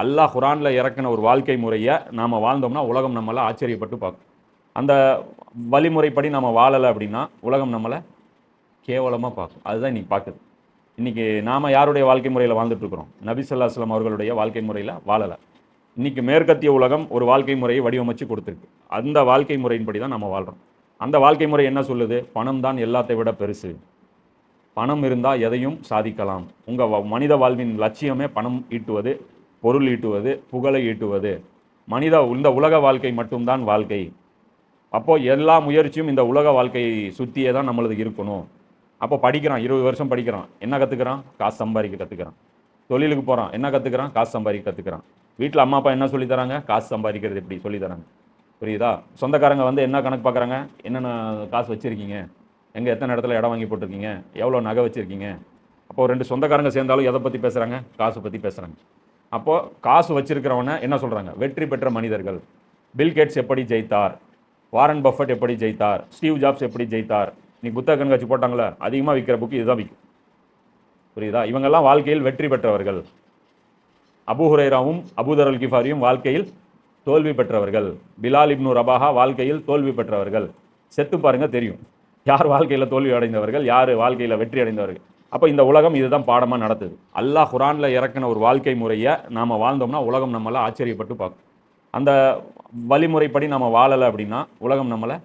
அல்லாஹ் குரானில் இறக்கின ஒரு வாழ்க்கை முறையை நாம் வாழ்ந்தோம்னா உலகம் நம்மளை ஆச்சரியப்பட்டு பார்க்கும். அந்த வழிமுறைப்படி நம்ம வாழலை அப்படின்னா உலகம் நம்மளை கேவலமாக பார்க்கும். அதுதான் இன்றைக்கி பார்க்குது. இன்றைக்கி நாம் யாருடைய வாழ்க்கை முறையில் வாழ்ந்துட்டு நபி ஸல்லல்லாஹு அலைஹி அவர்களுடைய வாழ்க்கை முறையில் வாழலை. இன்றைக்கி மேற்கத்திய உலகம் ஒரு வாழ்க்கை முறையை வடிவமைச்சு கொடுத்துருக்கு. அந்த வாழ்க்கை முறையின்படி தான் நம்ம வாழ்கிறோம் அந்த வாழ்க்கை முறை என்ன சொல்லுது? பணம் தான் எல்லாத்தை விட பெருசு. பணம் இருந்தால் எதையும் சாதிக்கலாம். உங்கள் மனித வாழ்வின் லட்சியமே பணம் ஈட்டுவது பொருள் ஈட்டுவது புகழை ஈட்டுவது. மனித இந்த உலக வாழ்க்கை மட்டும்தான் வாழ்க்கை. அப்போது எல்லா முயற்சியும் இந்த உலக வாழ்க்கையை சுற்றியே தான் நம்மளது இருக்கணும். அப்போ படிக்கிறான் இருபது வருஷம் படிக்கிறான். என்ன கற்றுக்கிறான் காசு சம்பாதிக்க கற்றுக்கிறான் தொழிலுக்கு போகிறான் என்ன கற்றுக்கிறான் காசு சம்பாதிக்க கற்றுக்கிறான் வீட்டில் அம்மா அப்பா என்ன சொல்லித்தராங்க காசு சம்பாதிக்கிறது எப்படி சொல்லித்தராங்க புரியுதா? சொந்தக்காரங்க வந்து என்ன கணக்கு பார்க்குறாங்க என்னென்ன காசு வச்சுருக்கீங்க? எங்கே எத்தனை இடத்துல இடம் வாங்கி போட்டிருக்கீங்க? எவ்வளோ நகை வச்சுருக்கீங்க? அப்போது ரெண்டு சொந்தக்காரங்க சேர்ந்தாலும் எதை பற்றி பேசுகிறாங்க காசு பற்றி பேசுகிறாங்க அப்போது காசு வச்சிருக்கிறவன என்ன சொல்கிறாங்க வெற்றி பெற்ற மனிதர்கள். பில் கேட்ஸ் எப்படி ஜெயித்தார்? வாரன் பஃபட் எப்படி ஜெயித்தார்? ஸ்டீவ் ஜாப்ஸ் எப்படி ஜெயித்தார்? நீ புத்தக கண்காட்சி போட்டாங்களே அதிகமாக விற்கிற புக்கு இதுதான் விற்கும் புரியுதா? இவங்கெல்லாம் வாழ்க்கையில் வெற்றி பெற்றவர்கள். அபு அபுதரல் கிஃபாரியும் வாழ்க்கையில் தோல்வி பெற்றவர்கள். பிலால் இப்னு ரபாஹா வாழ்க்கையில் தோல்வி பெற்றவர்கள். செத்து பாருங்கள் தெரியும். யார் வாழ்க்கையில் தோல்வி அடைந்தவர்கள்? யார் வாழ்க்கையில் வெற்றி அடைந்தவர்கள்? அப்போ இந்த உலகம் இதுதான் பாடமாக நடத்துது. அல்லாஹ் குரானில் இறக்கின ஒரு வாழ்க்கை முறையை நாம் வாழ்ந்தோம்னா உலகம் நம்மளை ஆச்சரியப்பட்டு பார்க்கும். அந்த வழிமுறைப்படி நம்ம வாழலை அப்படின்னா உலகம் நம்மளை